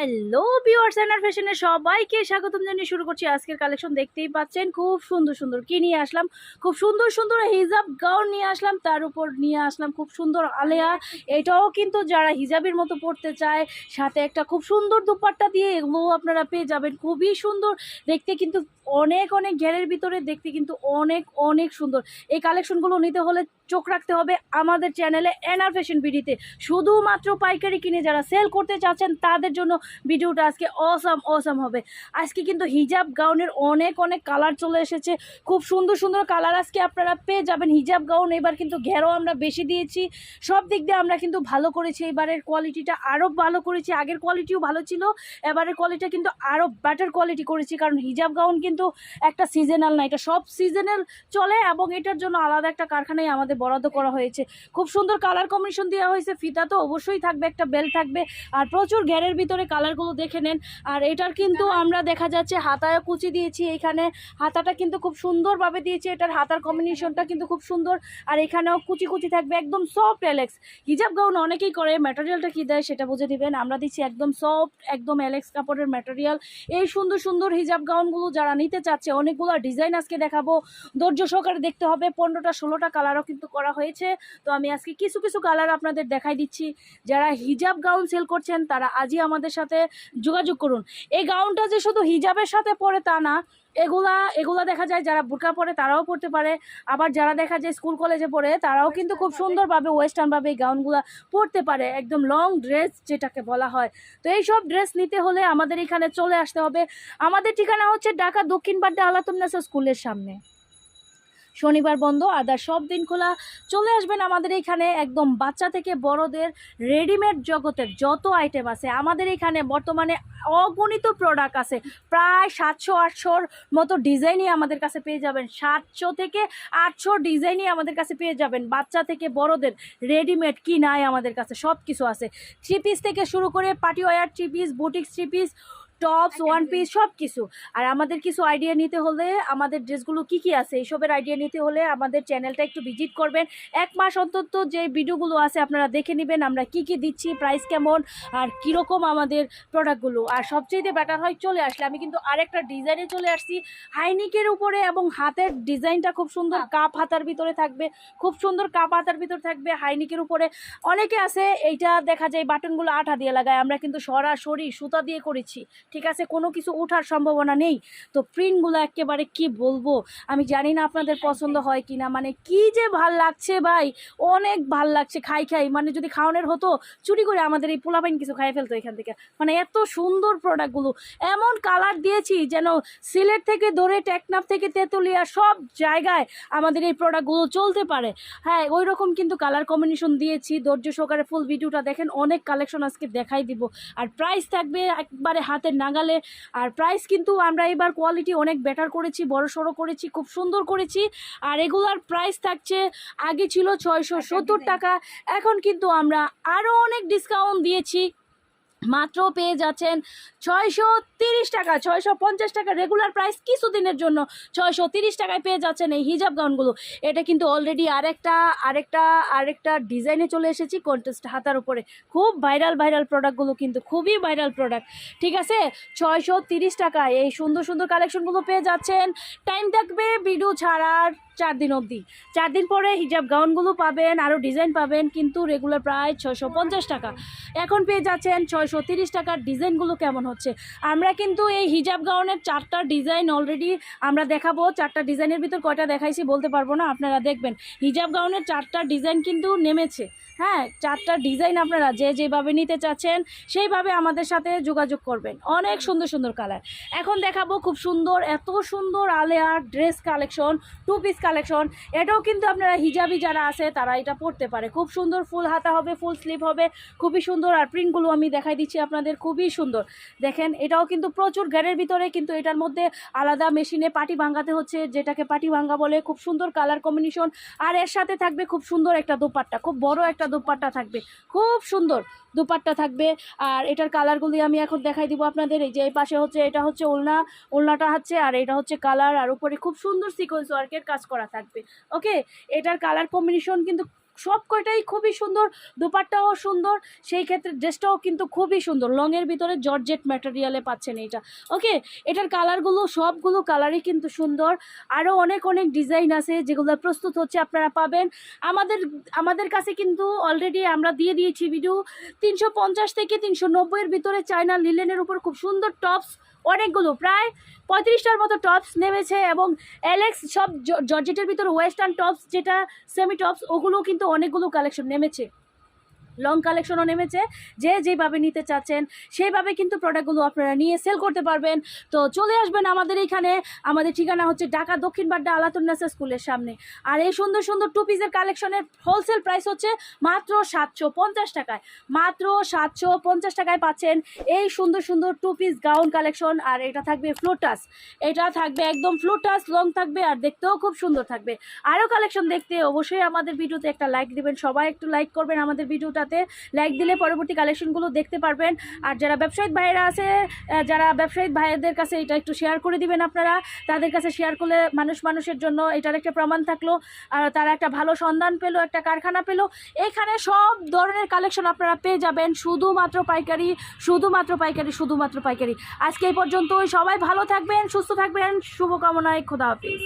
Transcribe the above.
Hello viewers এনার ফ্যাশনের সবাইকে স্বাগতম জানিয়ে শুরু করছি আজকের কালেকশন দেখতেই পাচ্ছেন, খুব সুন্দর সুন্দর কি নিয়ে আসলাম? খুব সুন্দর সুন্দর হিজাব গাউন নিয়ে আসলাম, তার উপর নিয়ে আসলাম খুব সুন্দর আলেয়া। এটাও কিন্তু যারা হিজাবের মতো পড়তে চায়, সাথে একটা খুব সুন্দর দুপাট্টা দিয়ে এগুলো আপনারা পেয়ে যাবেন। খুবই সুন্দর, দেখতে কিন্তু অনেক অনেক ঘেরের ভিতরে, দেখতে কিন্তু অনেক অনেক সুন্দর। এই কালেকশনগুলো নিতে হলে চোখ রাখতে হবে আমাদের চ্যানেলে এনআর ফ্যাশন বিডিতে। শুধুমাত্র পাইকারি কিনে যারা সেল করতে চাচ্ছেন, তাদের জন্য ভিডিওটা আজকে অসাম অসাম হবে। আজকে কিন্তু হিজাব গাউনের অনেক অনেক কালার চলে এসেছে। খুব সুন্দর সুন্দর কালার আজকে আপনারা পেয়ে যাবেন। হিজাব গাউন এবার কিন্তু ঘেরও আমরা বেশি দিয়েছি। সব দিক দিয়ে আমরা কিন্তু ভালো করেছি। এবারের কোয়ালিটিটা আরও ভালো করেছি। আগের কোয়ালিটিও ভালো ছিল। এবারের কোয়ালিটিটা কিন্তু আরও বেটার কোয়ালিটি করেছি। কারণ হিজাব গাউন কিন্তু একটা সিজনাল না, এটা সব সিজনাল চলে এবং এটার জন্য আলাদা একটা কারখানায় আমাদের বরাদ্দ করা হয়েছে। খুব সুন্দর কালার কম্বিনেশন দেওয়া হয়েছে। ফিতা তো অবশ্যই থাকবে, একটা বেল থাকবে। আর প্রচুর ঘেরের ভিতরে কালারগুলো দেখে নেন। আর এটার কিন্তু আমরা দেখা যাচ্ছে হাতায় কুচি দিয়েছি এখানে। হাতাটা কিন্তু খুব সুন্দরভাবে দিয়েছি। এটার হাতার কম্বিনেশনটা কিন্তু খুব সুন্দর। আর এখানেও কুচি কুচি থাকবে, একদম সফট অ্যালেক্স হিজাব গাউন অনেকেই করে ম্যাটেরিয়ালটা কী দেয় সেটা বুঝে দিবেন। আমরা দিচ্ছি একদম সফট একদম অ্যালেক্স কাপড়ের ম্যাটেরিয়াল এই সুন্দর সুন্দর হিজাব গাউনগুলো যারা নিতে চাচ্ছে, অনেকগুলো ডিজাইন আজকে দেখাবো। ধৈর্য সহকারে দেখতে হবে, পনেরোটা, ষোলোটা কালারও কিন্তু করা হয়েছে। তো আমি আজকে কিছু কিছু কালার আপনাদের দেখাই দিচ্ছি। যারা হিজাব গাউন সেল করছেন তারা আজই আমাদের সাথে যোগাযোগ করুন। এই গাউনটা যে শুধু হিজাবের সাথে পরে তা না এগুলা এগুলা দেখা যায় যারা বুরকা পরে তারাও পড়তে পারে। আবার যারা দেখা যায় স্কুল কলেজে পড়ে তারাও কিন্তু খুব সুন্দরভাবে ওয়েস্টার্নভাবে এই গাউনগুলা পরতে পারে। একদম লং ড্রেস যেটাকে বলা হয়। তো এই সব ড্রেস নিতে হলে আমাদের এখানে চলে আসতে হবে। আমাদের ঠিকানা হচ্ছে ঢাকা দক্ষিণ বাড্ডা আলাতুন্নাসা স্কুলের সামনে। শনিবার বন্ধ, আদার সব দিন খোলা। চলে আসবেন আমাদের এখানে একদম বাচ্চা থেকে বড়দের রেডিমেড জগতের যত আইটেম আছে। আমাদের এখানে বর্তমানে অগণিত প্রোডাক্ট আছে। প্রায় সাতশো, আটশোর মতো ডিজাইনই আমাদের কাছে পেয়ে যাবেন। সাতশো থেকে আটশো ডিজাইনই আমাদের কাছে পেয়ে যাবেন। বাচ্চা থেকে বড়দের রেডিমেড কি নাই আমাদের কাছে সব কিছু আছে। থ্রি পিস থেকে শুরু করে party wear three piece boutiques three piece tops one piece সব কিছু আর আমাদের কিছু আইডিয়া নিতে হলে আমাদের ড্রেসগুলো কি কি আছে এইসবের আইডিয়া নিতে হলে আমাদের চ্যানেলটা একটু ভিজিট করবেন। এক মাস অন্তত যে ভিডিওগুলো আছে আপনারা দেখে নেবেন আমরা কি কি দিচ্ছি প্রাইস কেমন আর কীরকম আমাদের প্রোডাক্টগুলো আর সবচেয়ে বেটার হয় চলে আসলে আমি কিন্তু আরেকটা ডিজাইনে চলে আসছি। হাইনিকের উপরে এবং হাতের ডিজাইনটা খুব সুন্দর কাপ হাতার ভিতরে থাকবে খুব সুন্দর কাপ হাতার ভিতরে থাকবে হাইনিকের উপরে। অনেকে আছে এইটা দেখা যায় বাটনগুলো আঠা দিয়ে লাগায় আমরা কিন্তু সরাসরি সুতা দিয়ে করেছি। ঠিক আছে? কোনো কিছু ওঠার সম্ভাবনা নেই। তো প্রিন্টগুলো একেবারে কি বলব? আমি জানি না আপনাদের পছন্দ হয় কি না মানে কি যে ভালো লাগছে ভাই? অনেক ভালো লাগছে খাই খাই। মানে যদি খাওয়ানোর হতো, চুরি করে আমাদের এই পোলাপাইন কিছু খাই ফেলতো এখান থেকে। মানে এত সুন্দর প্রোডাক্টগুলো এমন কালার দিয়েছি যেন সিলেট থেকে ধরে টেকনাফ থেকে তেঁতুলিয়া সব জায়গায় আমাদের এই প্রোডাক্টগুলো চলতে পারে। হ্যাঁ ওই রকম কিন্তু কালার কম্বিনেশন দিয়েছি। ধৈর্য সহকারে ফুল ভিডিওটা দেখেন। অনেক কালেকশন আজকে দেখাই দিব। আর প্রাইস থাকবে একবারে হাতের নাগালে। আর প্রাইস কিন্তু আমরা এবার কোয়ালিটি অনেক বেটার করেছি বড় সড়ো করেছি খুব সুন্দর করেছি। আর এগুলার প্রাইস থাকছে আগে ছিল ছয়শো সত্তর টাকা। এখন কিন্তু আমরা আরও অনেক ডিসকাউন্ট দিয়েছি। মাত্র পেয়ে যাচ্ছেন ছয়শো তিরিশ টাকা, ছয়শো পঞ্চাশ টাকা। রেগুলার প্রাইস কিছুদিনের জন্য ছয়শো তিরিশ টাকায় পেয়ে যাচ্ছেন এই হিজাব গাউনগুলো। এটা কিন্তু অলরেডি আরেকটা আরেকটা আরেকটা ডিজাইনে চলে এসেছি কন্টেস্ট হাতার উপরে। খুব ভাইরাল ভাইরাল প্রোডাক্টগুলো কিন্তু, খুবই ভাইরাল প্রোডাক্ট ঠিক আছে? ছয়শো তিরিশ টাকায় এই সুন্দর সুন্দর কালেকশনগুলো পেয়ে যাচ্ছেন। টাইম থাকবে ভিডিও ছাড়ার চার দিন অবধি। চার দিন পরে হিজাব গাউনগুলো পাবেন আরও ডিজাইন পাবেন, কিন্তু রেগুলার প্রায় ছয়শো পঞ্চাশ টাকা। এখন পেয়ে যাচ্ছেন ছয়শো তিরিশ টাকার ডিজাইনগুলো কেমন হচ্ছে? আমরা কিন্তু এই হিজাব গাউনের চারটা ডিজাইন অলরেডি আমরা দেখাবো। চারটা ডিজাইনের ভিতর কয়টা দেখাইছি বলতে পারব না, আপনারা দেখবেন। হিজাব গাউনের চারটা ডিজাইন কিন্তু নেমেছে। হ্যাঁ চারটা ডিজাইন আপনারা যে যেভাবে নিতে চাচ্ছেন, সেইভাবে আমাদের সাথে যোগাযোগ করবেন। অনেক সুন্দর সুন্দর কালার এখন দেখাবো খুব সুন্দর, এত সুন্দর আলেয়ার dress collection two piece collection এটাও কিন্তু আপনারা হিজাবি যারা আছে, তারা এটা পড়তে পারে। খুব সুন্দর ফুল হাতা হবে, ফুল স্লিভ হবে, খুবই সুন্দর। আর প্রিন্টগুলো আমি দেখাই দিচ্ছি আপনাদের, খুবই সুন্দর। দেখেন, এটাও কিন্তু প্রচুর গ্যারের ভিতরে, কিন্তু এটার মধ্যে আলাদা মেশিনে পাটি ভাঙ্গাতে হচ্ছে, যেটাকে পাটি ভাঙ্গা বলে। খুব সুন্দর কালার কম্বিনেশন আর এর সাথে থাকবে খুব সুন্দর একটা দোপাট্টা, খুব বড় একটা দোপাট্টা থাকবে। খুব সুন্দর। দুপাট্টা থাকবে। আর এটার কালারগুলি আমি এখন দেখাই দিব আপনাদের। এই যে এই পাশে হচ্ছে, এটা হচ্ছে ওলনা। ওলনাটা হচ্ছে আর এটা হচ্ছে কালার আর উপরে খুব সুন্দর সিকোয়েন্স ওয়ার্কের কাজ করা থাকবে। ওকে এটার কালার কম্বিনেশন কিন্তু সব কয়টাই খুবই সুন্দর, দুপাট্টাও সুন্দর, সেই ক্ষেত্রে ড্রেসটাও কিন্তু খুবই সুন্দর। লংয়ের ভিতরে জর্জেট ম্যাটেরিয়ালে পাচ্ছেন এটা ওকে এটার কালারগুলো সবগুলো কালারই কিন্তু সুন্দর। আরও অনেক অনেক ডিজাইন আছে যেগুলো প্রস্তুত হচ্ছে আপনারা পাবেন। আমাদের আমাদের কাছে কিন্তু অলরেডি আমরা দিয়ে দিয়েছি ভিডিও তিনশো পঞ্চাশ থেকে তিনশো নব্বইয়ের ভিতরে চায়না লিলেনের উপর খুব সুন্দর টপস অনেকগুলো। প্রায় পঁয়ত্রিশটার মতো টপস নেমেছে এবং অ্যালেক্স সব জর্জেটের ভিতর ওয়েস্টার্ন টপস যেটা সেমি টপস ওগুলো কিন্তু অনেকগুলো কালেকশন নেমেছে। লং কালেকশনও নেমেছে। যে যেভাবে নিতে চাচ্ছেন, সেইভাবে কিন্তু প্রোডাক্টগুলো আপনারা নিয়ে সেল করতে পারবেন। তো চলে আসবেন আমাদের এইখানে আমাদের ঠিকানা হচ্ছে ঢাকা দক্ষিণ বাড্ডা আলাতুন্নাসা স্কুলের সামনে। আর এই সুন্দর সুন্দর টু পিসের কালেকশনের হোলসেল প্রাইস হচ্ছে মাত্র সাতশো পঞ্চাশ টাকায়। মাত্র সাতশো পঞ্চাশ টাকায় পাচ্ছেন এই সুন্দর সুন্দর টু পিস গাউন কালেকশন আর এটা থাকবে ফ্লোটাস এটা থাকবে একদম ফ্লোটাস লং থাকবে আর দেখতেও খুব সুন্দর থাকবে। আরও কালেকশন দেখতে অবশ্যই আমাদের ভিডিওতে একটা লাইক দিবেন। সবাই একটু লাইক করবেন আমাদের ভিডিওটাতে লাইক দিলে পরবর্তী কালেকশনগুলো দেখতে পারবেন। আর যারা ব্যবসায়িক ভাইয়েরা আছে যারা ব্যবসায়িক ভাইয়েদের কাছে এটা একটু শেয়ার করে দিবেন আপনারা। তাদের কাছে শেয়ার করলে মানুষ মানুষের জন্য এটার একটা প্রমাণ থাকল। আর তারা একটা ভালো সন্ধান পেল, একটা কারখানা পেল। এখানে সব ধরনের কালেকশন আপনারা পেয়ে যাবেন। শুধুমাত্র পাইকারি শুধুমাত্র পাইকারি শুধুমাত্র পাইকারি। আজকে এই পর্যন্তই। সবাই ভালো থাকবেন, সুস্থ থাকবেন। শুভকামনায় খোদা হাফিজ।